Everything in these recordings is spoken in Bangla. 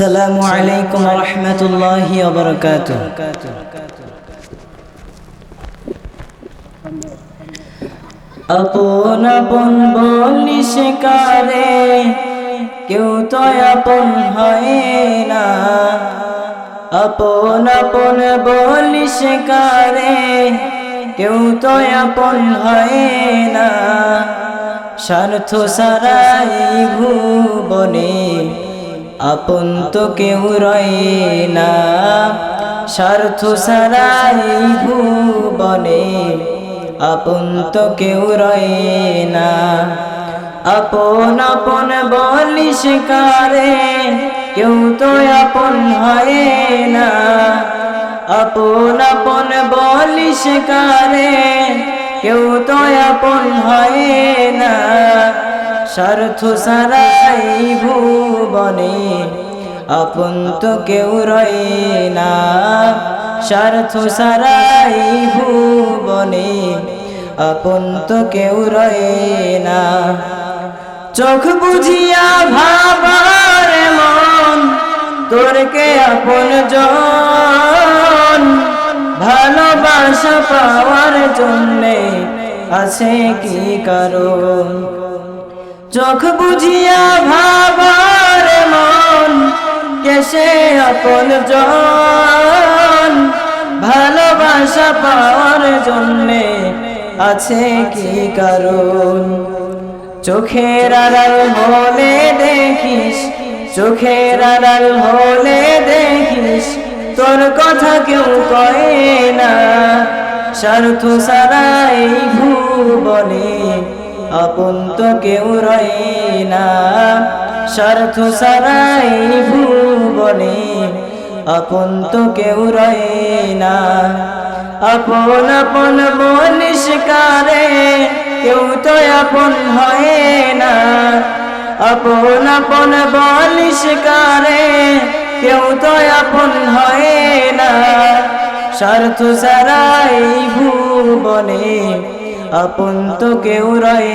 আসসালামু আলাইকুম রহমতুল্লাহি অবরকাত আপন আপন বলিস কারে কেউ তো আপন হয় না। আপন আপন বলিস কারে কেউ তো আপন হয় না। স্বার্থ সারাই ভুবনে আপন তো কেউ রয় না। স্বার্থ সারাই ভুবনে আপন তো কেউ রয় না। আপন আপন বলিস কারে কেউ তো আপন হয় না। আপন আপন বলিস কারে কেউ তো আপন হয় না। স্বার্থ সারাই ভুবনে, আপন তো কেউ রয় না। স্বার্থ সারাই ভুবনে, আপন তো কেউ রয় না। চোখ বুঝিয়া ভাবার মন তোর কে আপন জন? ভালোবাসা পাওয়ার জন্যে আছে কি কারণ? চোখ বুঝিয়া ভাবার মন, কেসে আপন জন। ভালোবাসা পাওয়ার জন্যে আছে কি কারণ? চোখের আড়াল হলে দেখিস, চোখের আড়াল হলে দেখিস, তোর কথা কেউ কয় না। স্বার্থ সারাই ভুবনে আপন তো কেউ রয় না। স্বার্থ সারাই ভুবনে আপন তো কেউ রয় না। আপন আপন বলিস কারে কেউ তো আপন হয় না। আপন আপন বলিস কারে কেউ তো আপন হয় না। স্বার্থ সারাই ভুবনে আপন তো কেউ রয়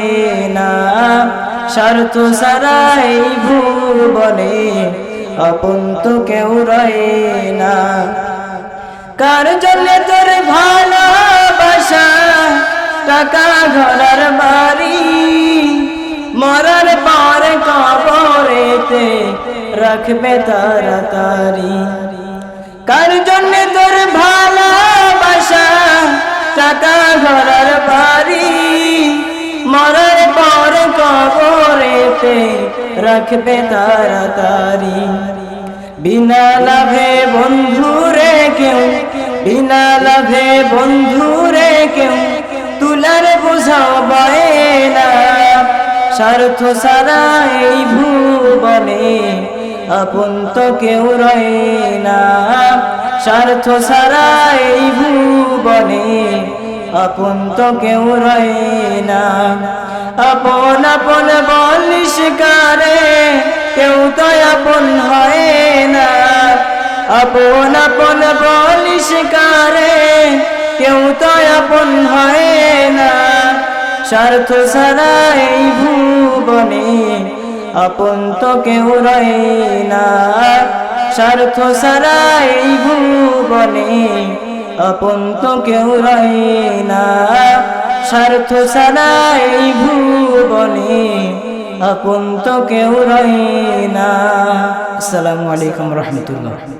না। স্বার্থ সারাই ভুবনে আপন তো কেউ রয় না। কার জন্য তোর ভালোবাসা? টাকা ঘরার বাড়ি। মরার পর কবরেতে রাখবে তাড়াতাড়ি। কার জন্য তোর ভালোবাসা? টাকা ঘরার কবরেতে রাখবে তাড়াতাড়ি। বিনা লাভে বন্ধুরে কেউ, বিনা লাভে বন্ধুরে কেউ, তুলার বোঝাও বয়ে না। স্বার্থ সারাই ভুবনে আপন তো কেউ রয় না। স্বার্থ সারাই ভুবনে আপন তো কেউ রয় না। আপন আপন কারে কেউ তো আপন হয় না। আপন আপন বলিস কেউ তো আপন হয় না। স্বার্থ সারাই ভুবনে আপন তো কেউ রয় না। স্বার্থ সারাই ভুবনে আপন তো কেউ রয় না। স্বার্থ আপন তো কেউ রই না। আসসালামু আলাইকুম রহমতুল্লাহ।